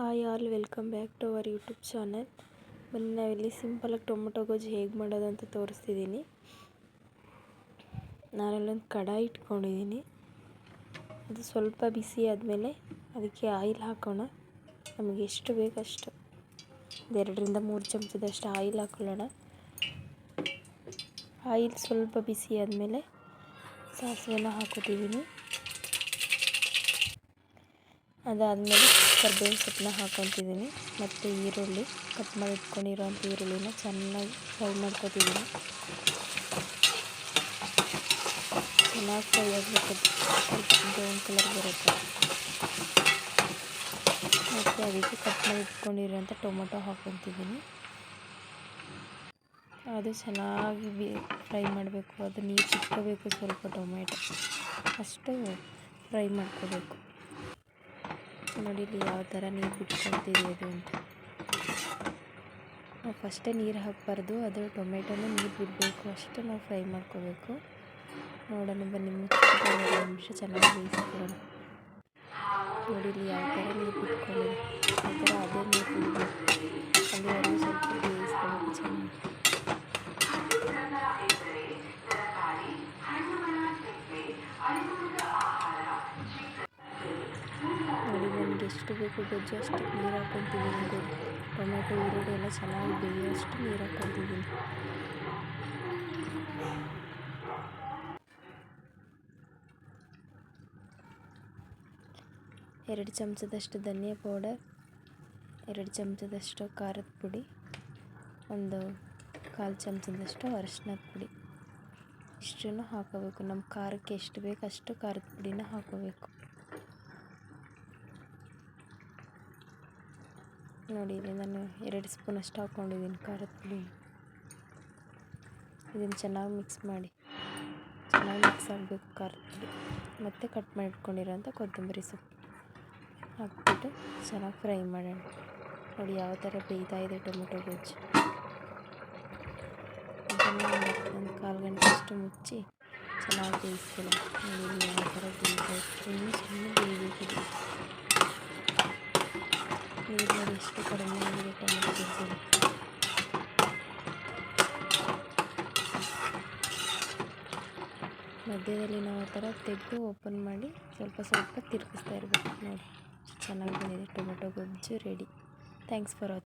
Hi all welcome back to our YouTube channel ಬನ್ನಿ ನಾವಿಲ್ಲಿ ಸಿಂಪಲಾಗಿ ಟೊಮೊಟೊ ಗೊಜ್ಜು ಹೇಗೆ ಮಾಡೋದು ಅಂತ ತೋರಿಸ್ತಿದ್ದೀನಿ. ನಾನಲ್ಲೊಂದು ಕಡಾಯಿ ಇಟ್ಕೊಂಡಿದ್ದೀನಿ. ಅದು ಸ್ವಲ್ಪ ಬಿಸಿ ಆದಮೇಲೆ ಅದಕ್ಕೆ ಆಯಿಲ್ ಹಾಕೋಣ. ನಮಗೆ ಎಷ್ಟು ಬೇಕಷ್ಟು ಎರಡರಿಂದ ಮೂರು ಚಮಚದಷ್ಟು ಆಯಿಲ್ ಹಾಕೊಳ್ಳೋಣ. ಆಯಿಲ್ ಸ್ವಲ್ಪ ಬಿಸಿ ಆದಮೇಲೆ ಸಾಸಿವೆನ ಹಾಕೋತಿದ್ದೀನಿ. ಅದಾದಮೇಲೆ ಕರ್ಬೇವಿನ ಸೊಪ್ಪನ್ನ ಹಾಕೊತಿದ್ದೀನಿ ಮತ್ತು ಈರುಳ್ಳಿ ಕಟ್ ಮಾಡಿ ಇಟ್ಕೊಂಡಿರೋಂಥ ಈರುಳ್ಳಿನ ಚೆನ್ನಾಗಿ ಫ್ರೈ ಮಾಡ್ಕೊತಿದ್ದೀನಿ ಚೆನ್ನಾಗಿ ಫ್ರೈ ಆಗಬೇಕು. ಬ್ರೌನ್ ಕಲರ್ ಬರುತ್ತೆ. ಮತ್ತು ಅದಕ್ಕೆ ಕಟ್ ಮಾಡಿ ಇಟ್ಕೊಂಡಿರೋಂಥ ಟೊಮೊಟೊ ಹಾಕೊತಿದ್ದೀನಿ ಅದು ಚೆನ್ನಾಗಿ ಬಿ ಫ್ರೈ ಮಾಡಬೇಕು. ಅದು ನೀರು ಚಿಕ್ಕೋಬೇಕು ಸ್ವಲ್ಪ ಟೊಮೆಟೊ. ಅಷ್ಟು ಫ್ರೈ ಮಾಡ್ಕೋಬೇಕು. ನೋಡಿ ಇಲ್ಲಿ ಯಾವ ಥರ ನೀರು ಬಿಟ್ಕೊಳ್ತಿದೆ ಅದು ಅಂತ. ನಾವು ಫಸ್ಟೇ ನೀರು ಹಾಕಬಾರ್ದು, ಅದು ಟೊಮೆಟೊನೂ ನೀರು ಬಿಡಬೇಕು. ಅಷ್ಟು ನಾವು ಫ್ರೈ ಮಾಡ್ಕೋಬೇಕು. ನೋಡೋಣ ಬನ್ನಿ ಮುಚ್ಚಿಟ್ಟು ಎರಡು ನಿಮಿಷ ಚೆನ್ನಾಗಿ ಬೇಯಿಸ್ಕೊಳ್ಳೋಣ ನೋಡಿ ಇಲ್ಲಿ ಯಾವ ಥರ ನೀರು ಬಿಟ್ಕೊಂಡಿದೆ ಆ ಥರ ಅದೇ ನೀರು ನೋಡಿ ನಮ್ಗೆ ಎಷ್ಟು ಬೇಕು ಗೊಜ್ಜು, ಅಷ್ಟು ನೀರು ಹಾಕ್ಕೊತಿದ್ದೀನಿ ಟೊಮೆಟೊ, ಈರುಳ್ಳಿ ಎಲ್ಲ ಚೆನ್ನಾಗಿ ಬೇಯೋಷ್ಟು ನೀರು ಹಾಕ್ಕೊತಿದ್ದೀನಿ ಎರಡು ಚಮಚದಷ್ಟು ಧನಿಯಾ ಪೌಡರ್, ಎರಡು ಚಮಚದಷ್ಟು ಖಾರದ ಪುಡಿ, ಒಂದು ಕಾಲು ಚಮಚದಷ್ಟು ಅರಶಿನದ ಪುಡಿ. ಇಷ್ಟನ್ನು ಹಾಕೋಬೇಕು. ನಮ್ಮ ಖಾರಕ್ಕೆ ಎಷ್ಟು ಬೇಕು ಅಷ್ಟು ಖಾರದ ಪುಡಿನ ಹಾಕೋಬೇಕು. ನೋಡಿ ಇಲ್ಲಿ ನಾನು ಎರಡು ಸ್ಪೂನ್ ಅಷ್ಟು ಹಾಕ್ಕೊಂಡಿದ್ದೀನಿ ಖಾರದ ಪುಡಿ. ಇದನ್ನು ಚೆನ್ನಾಗಿ ಮಿಕ್ಸ್ ಮಾಡಿ. ಚೆನ್ನಾಗಿ ಮಿಕ್ಸ್ ಆಗಬೇಕು ಖಾರದ ಪುಡಿ. ಮತ್ತು ಕಟ್ ಮಾಡಿಟ್ಕೊಂಡಿರೋಂಥ ಕೊತ್ತಂಬರಿ ಸೊಪ್ಪು. ಹಾಕ್ಬಿಟ್ಟು ಚೆನ್ನಾಗಿ ಫ್ರೈ ಮಾಡೋಣ. ನೋಡಿ, ಯಾವ ಥರ ಬೇಯ್ತಾ ಇದೆ ಟೊಮೆಟೊ ಗೊಜ್ಜು. ಒಂದು ಕಾಲು ಗಂಟೆ ಅಷ್ಟು ಮುಚ್ಚಿ ಚೆನ್ನಾಗಿ ಬೇಯಿಸ್ಕೊಳ್ಳಿ ನೋಡಿ ಯಾವ ಥರ ಬೇಯ್ತಾ ಇದೆ ಇನ್ನೂ ಸುಮ್ಮನೆ ಬೇಯಬೇಕಿದೆ ನೀರು ನೋಡಿ ಎಷ್ಟು ಮಧ್ಯದಲ್ಲಿ ನಾವು ಆ ಥರ ತೆಗೆದು ಓಪನ್ ಮಾಡಿ ಸ್ವಲ್ಪ ಸ್ವಲ್ಪ ತಿರುಗಿಸ್ತಾ ಇರಬೇಕು. ನೋಡಿ, ಚೆನ್ನಾಗಿ ಬಂದಿದೆ. ಟೊಮೆಟೊ ಗೊಜ್ಜು ರೆಡಿ ಥ್ಯಾಂಕ್ಸ್ ಫಾರ್ ವಾಚಿಂಗ್